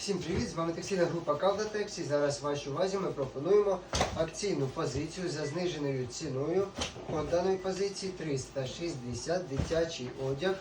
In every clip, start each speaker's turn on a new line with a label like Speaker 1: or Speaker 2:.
Speaker 1: Всім привіт! З вами текстильна група Кавдатекс і зараз вашій увазі ми пропонуємо акційну позицію за зниженою ціною. По даної позиції 360 дитячий одяг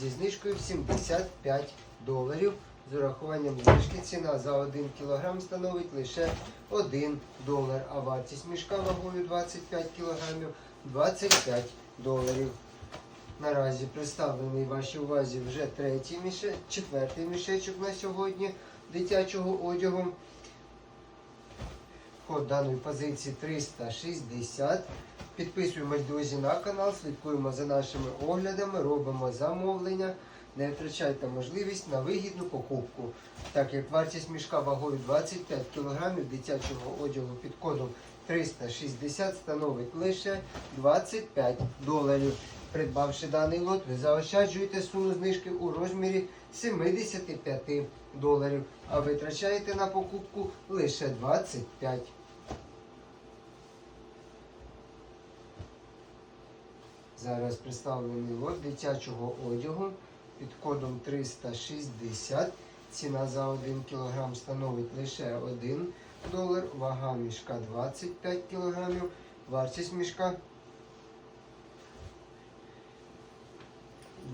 Speaker 1: зі знижкою в 75 доларів. З урахуванням знижки ціна за 1 кг становить лише 1 долар, а вартість мішка вагою 25 кг 25 доларів. Наразі представлений вашій увазі вже третій міше... четвертий мішечок на сьогодні дитячого одягу. Код даної позиції 360. Підписуємось, друзі, на канал, слідкуємо за нашими оглядами, робимо замовлення. Не втрачайте можливість на вигідну покупку, так як вартість мішка вагою 25 кг дитячого одягу під кодом 360 становить лише 25 доларів. Придбавши даний лот, ви заощаджуєте суму знижки у розмірі 75 доларів, а витрачаєте на покупку лише 25. Зараз представлений лот дитячого одягу під кодом 360. Ціна за 1 кг становить лише 1 долар, вага мішка 25 кг, вартість мішка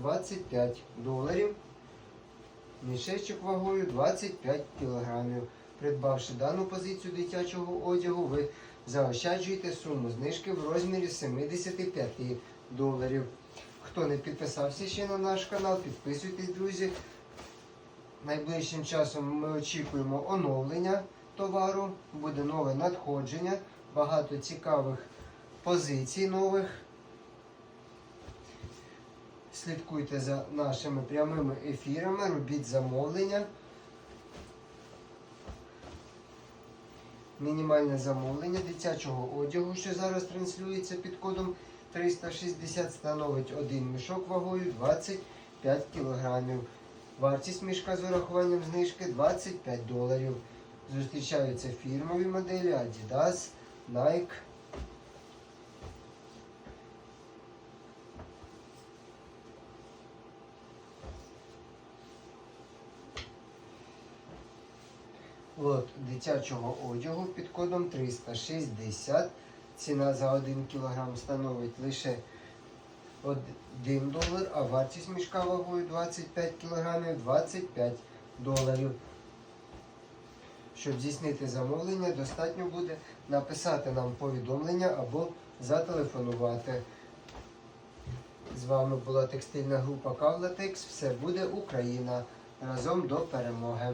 Speaker 1: 25 доларів. Мішечок вагою 25 кг. Придбавши дану позицію дитячого одягу, ви заощаджуєте суму знижки в розмірі 75 доларів. Хто не підписався ще на наш канал, підписуйтесь, друзі. Найближчим часом ми очікуємо оновлення товару, буде нове надходження, багато цікавих позицій нових. Слідкуйте за нашими прямими ефірами, робіть замовлення. Мінімальне замовлення дитячого одягу, що зараз транслюється під кодом 360, становить один мішок вагою 25 кг. Вартість мішка з урахуванням знижки 25 доларів. Зустрічаються фірмові моделі Adidas, Nike. Лот дитячого одягу під кодом 360. Ціна за 1 кг становить лише 1 долар, а вартість мішка вагою 25 кг 25 доларів. Щоб здійснити замовлення, достатньо буде написати нам повідомлення або зателефонувати. З вами була текстильна група Кавлатекс. Все буде Україна. Разом до перемоги.